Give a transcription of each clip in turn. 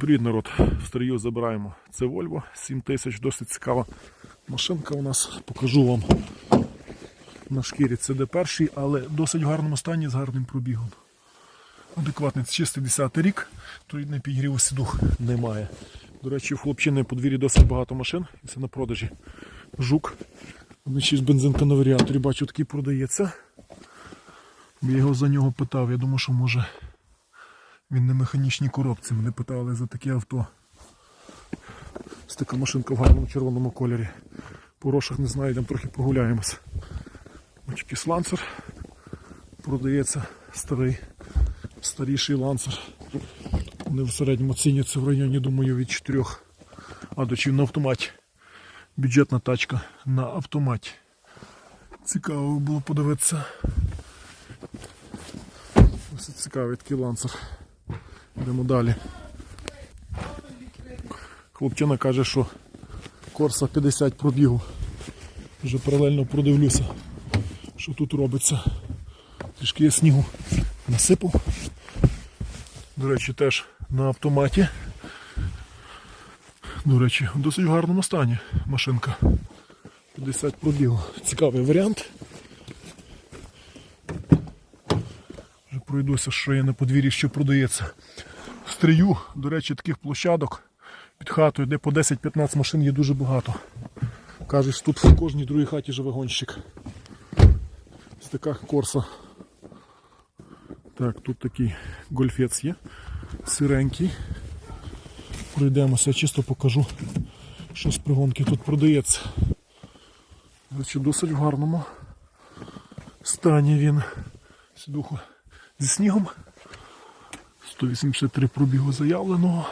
Привіт, народ. В старію забираємо. Це Volvo 7000, досить цікава машинка у нас. Покажу вам на шкірі. Це де перший, але досить в гарному стані з гарним пробігом. Адекватний, це чистий 10 рік, й не підгріву сідух немає. До речі, в хлопчини на подвір'ї досить багато машин, і це на продажі. Жук. Вночі бензинка на варіаторі бачу, такий продається. Я його за нього питав, я думаю, що може він на механічній коробці. Мене питали за таке авто. Ось така машинка в гарному червоному кольорі. По грошах не знаю, йдемо трохи прогуляємось. Ось якийсь ланцер продається старий, старіший ланцер. Вони в середньому ціняться в районі, думаю, від 4. А до чи на автоматі. Бюджетна тачка на автоматі. Цікаво було подивитися. Ось цікавий такий ланцер. Йдемо далі. Хлопчина каже, що Корса 50 пробігу. Вже паралельно продивлюся, що тут робиться. Трішки я снігу насипав. До речі, теж на автоматі. До речі, в досить гарному стані машинка. 50 пробігу. Цікавий варіант. Вже пройдуся, що є на подвір'ї, що продається. В стрию, до речі, таких площадок під хатою, де по 10-15 машин є дуже багато. Кажуть, тут в кожній другій хаті живе гонщик. Ось така корса. Так, тут такий гольфець є. Сиренький. Пройдемося, чисто покажу, що з пригонки тут продається. Речі, досить в гарному стані він. Сідуху зі снігом. 183 пробігу заявленого.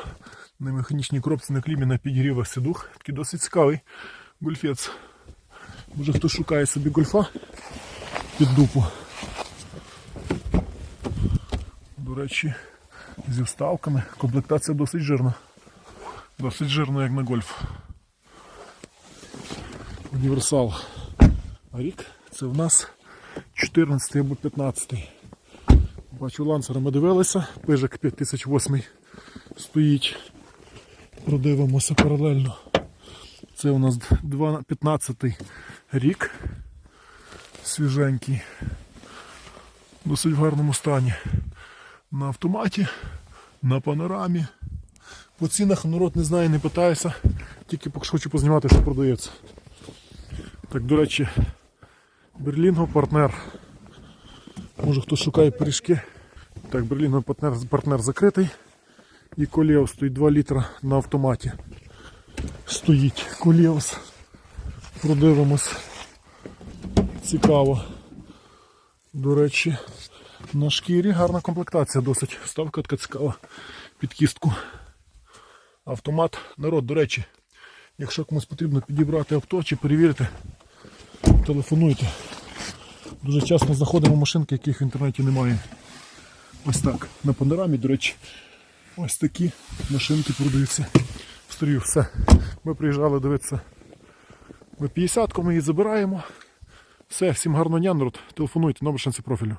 На механічній коробці на клімі на підігрівах сидух. Такий досить цікавий гольфець. Може хтось шукає собі гольфа під дупу. До речі, зі вставками. Комплектація досить жирна. Досить жирна, як на гольф. Універсал. А рік це в нас 14 або 15. Бачу, ланцера ми дивилися, пижик 5008 стоїть. Продивимося паралельно. Це у нас 15 рік. Свіженький. Досить в гарному стані. На автоматі, на панорамі. По цінах народ не знає, не питається. Тільки хочу познімати, що продається. Так, до речі, Берлінго партнер. Може хтось шукає пиріжки. Так, Берлінго партнер, партнер закритий. І колєв стоїть 2 літра на автоматі. Стоїть колєвс. Продивимось. Цікаво. До речі, на шкірі гарна комплектація досить. Ставка така цікава під кістку. Автомат. Народ, до речі, якщо комусь потрібно підібрати авто чи перевірити, телефонуйте. Дуже часто знаходимо машинки, яких в інтернеті немає. Ось так. На панорамі, до речі, ось такі машинки продаються. Стрію все. Ми приїжджали дивитися Ми 50-ку ми її забираємо. Все, всім гарного дня, народ. Телефонуйте, номер шанси профілю.